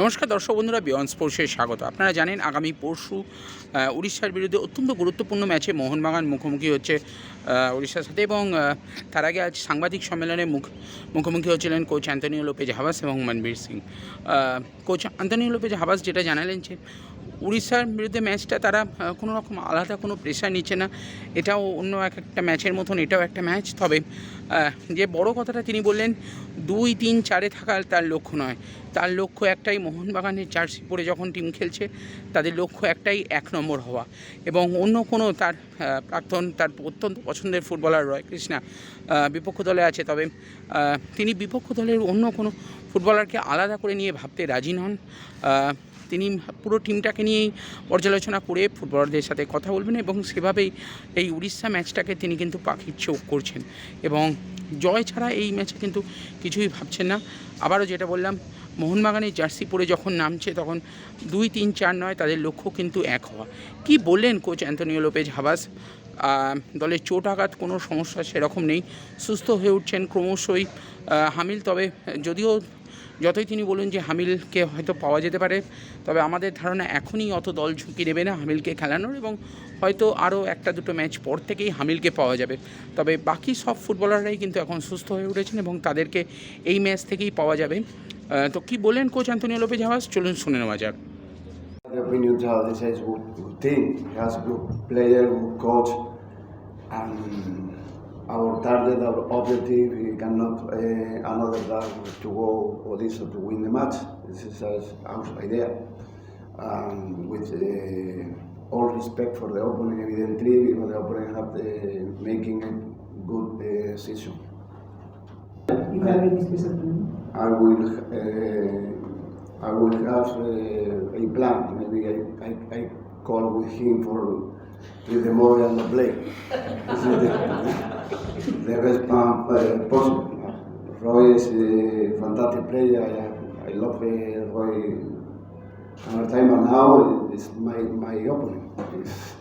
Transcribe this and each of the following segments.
নমস্কার, দর্শক বন্ধুরা বিয়ন্ড স্পোর্টসে স্বাগত। আপনারা জানেন, আগামী পরশু উড়িষ্যার বিরুদ্ধে অত্যন্ত গুরুত্বপূর্ণ ম্যাচে মোহনবাগান মুখোমুখি হচ্ছে উড়িষ্যার সাথে এবং তার আগে আজ সাংবাদিক সম্মেলনে মুখ, মুখোমুখি হচ্ছিলেন কোচ অ্যান্তনিও লোপেজ হাবাস এবং Manvir Singh. Coach Antonio Lopez Habas যেটা জানালেন যে উড়িষ্যার বিরুদ্ধে ম্যাচটা তারা কোনো রকম আলাদা কোনো প্রেশার নিচ্ছে না। এটাও অন্য এক একটা ম্যাচের মতন, এটাও একটা ম্যাচ। তবে যে বড় কথাটা তিনি বললেন, দুই, তিন, চারে থাকা তার লক্ষ্য নয়। তার লক্ষ্য একটাই মোহনবাগানের জার্সি পরে যখন টিম খেলছে, তাদের লক্ষ্য একটাই এক নম্বর হওয়া। এবং অন্য কোনো তার প্রাক্তন, তার অত্যন্ত পছন্দের ফুটবলার রয় কৃষ্ণা বিপক্ষ দলে আছে। তবে তিনি বিপক্ষ দলের অন্য কোনো ফুটবলারকে আলাদা করে নিয়ে ভাবতে রাজি নন। তিনি পুরো টিমটাকে নিয়েই পর্যালোচনা করে ফুটবলারদের সাথে কথা বলবেন এবং সেভাবেই এই উড়িষ্যা ম্যাচটাকে তিনি কিন্তু পাখির চোখ করছেন। এবং জয় ছাড়া এই ম্যাচে কিন্তু কিছুই ভাবছেন না। আবারও যেটা বললাম, মোহনবাগানের জার্সি পরে যখন নামছে তখন দুই তিন চার নয় তাদের লক্ষ্য কিন্তু এক হওয়া। কি বললেন কোচ অ্যান্তনিও লোপেজ হাবাস? দলের চোট আঘাত, কোনো সমস্যা সেরকম নেই। সুস্থ হয়ে উঠছেন ক্রমশই। হামিল, তবে যদিও যতই তিনি বলুন যে হামিলকে হয়তো পাওয়া যেতে পারে তবে আমাদের ধারণা এখনই অত দল ঝুঁকি নেবে না হামিলকে খেলানোর এবং হয়তো আরও একটা দুটো ম্যাচ পর থেকেই হামিলকে পাওয়া যাবে। তবে বাকি সব ফুটবলাররাই কিন্তু এখন সুস্থ হয়ে উঠেছেন এবং তাদেরকে এই ম্যাচ থেকেই পাওয়া যাবে। তো কি বললেন কোচ অ্যান্তনিও লোপে হাওয়াস? চলুন শুনে নেওয়া যাক। Opinion is has good player, coach, target, our objective, we cannot uh, another than to go Odisha to win the match. This is our idea. Um, with uh, all respect for the opponent, evidently, because the opponent have the, making a good uh. You have any special plan? I will uh, I will have uh, a plan. Maybe I, I, I call with him for the more and the is the, best plan uh. Roy is a fantastic player. I, I love Roy. Another time and now is my my opponent. It's,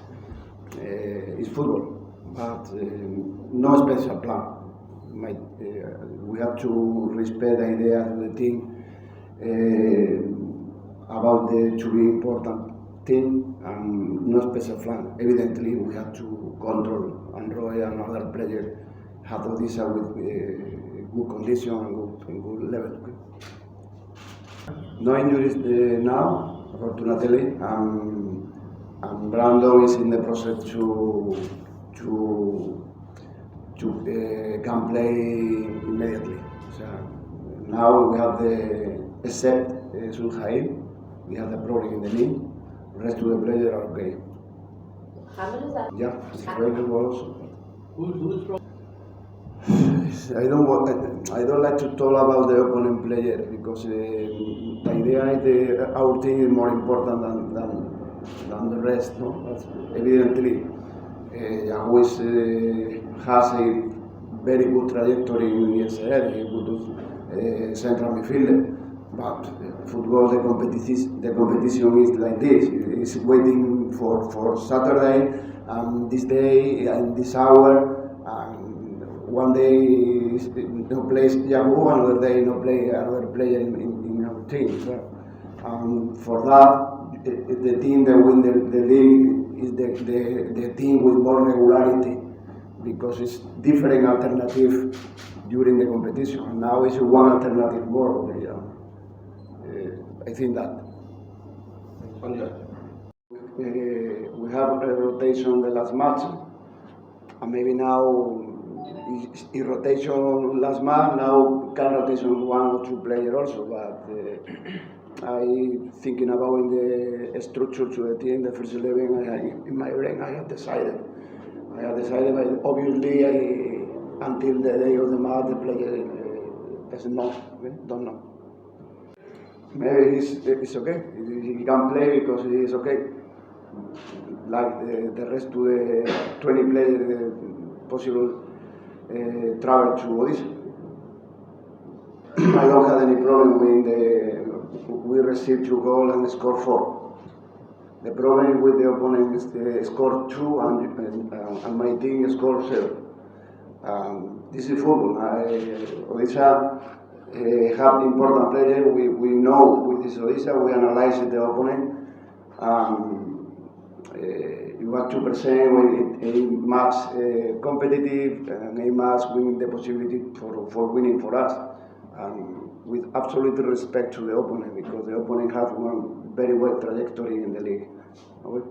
uh, it's football, but uh, no special plan my, uh, we have to respect the idea of the team uh, about the to be important team and no special plan. Evidently, we have to control and and other players have this with uh, good condition and good, and good level. No injuries uh, now, fortunately. Um, and Brando is in the process to to to uh, can play immediately. So now we have the except uh, Sulhail, we have the problem in the knee. The rest of the players are okay. Hamil is that? Yeah, it's very good also. I don't want, I don't like to talk about the opponent player because uh, the idea is the, our team is more important than, than, than the rest. No, That's evidently, uh, always uh, has a very good trajectory in ESL. He good uh, central midfielder. But football, the competition, the competition is like this. It's waiting for, for Saturday, and this day, and this hour, and one day no plays Yahoo, another day no play another player in, in, in our team. So, um, for that, the, the team that win the, the league is the, the, the team with more regularity because it's different alternative during the competition. Now it's one alternative more. Yeah. Uh, I think that. We have a rotation the last match, and maybe now is rotation last match. Now can rotation one or two players also, but uh, I thinking about in the structure to the team, the first eleven. I, I- in my brain, I have decided. I have decided, but obviously, I, until the day of the match, the player uh, doesn't know, okay? don't know. Maybe he's, it's okay. He can play because he is okay. Like the, the rest of the 20 players uh, possible uh, travel to Odisha. I don't have any problem with the, we received two goals and score four. The problem with the opponent is they scored two and, and, uh, and my team scored zero. Um, this is football. I, Odisha uh, have important players. We, we know with this Odisha, we analyze the opponent. Um, uh, you percent when it, a match uh, competitive and a match winning the possibility for, for winning for us. Um, with absolute respect to the opponent because the opponent has one very well trajectory in the league. Okay?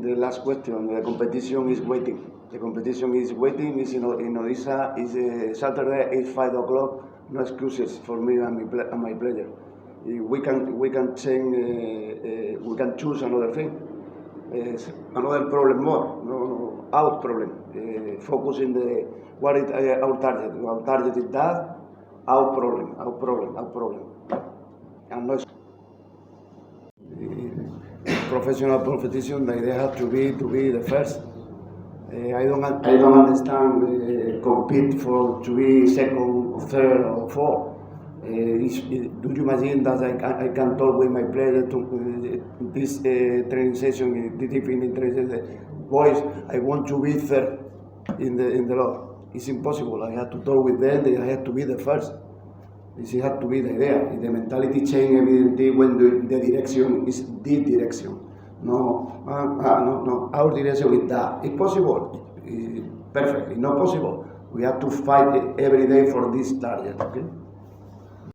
The last question, the competition is waiting. The competition is waiting, is in, in Odisha, is uh, Saturday, it's 5 o'clock, no excuses for me and my, and my player. We can, we can change, uh, uh, we can choose another thing. It's another problem more, no, no, out problem. Uh, focus in the, what is uh, our target? Our target is that, our problem, our problem, our problem. And not professional competition, the idea has to be to be the first. Uh, I don't I don't understand uh, compete for to be second, or third, or fourth. Uh, is, do you imagine that I can, I can talk with my player to this training session, the different training session, boys, I want to be third in the in the law. It's impossible. I have to talk with them. They have to be the first. This has to be the idea. The mentality change evidently when the, the direction is this direction. No, uh, no, no. Our direction is that. It's possible. Eh, perfectly. Not possible. We have to fight every day for this target. Okay.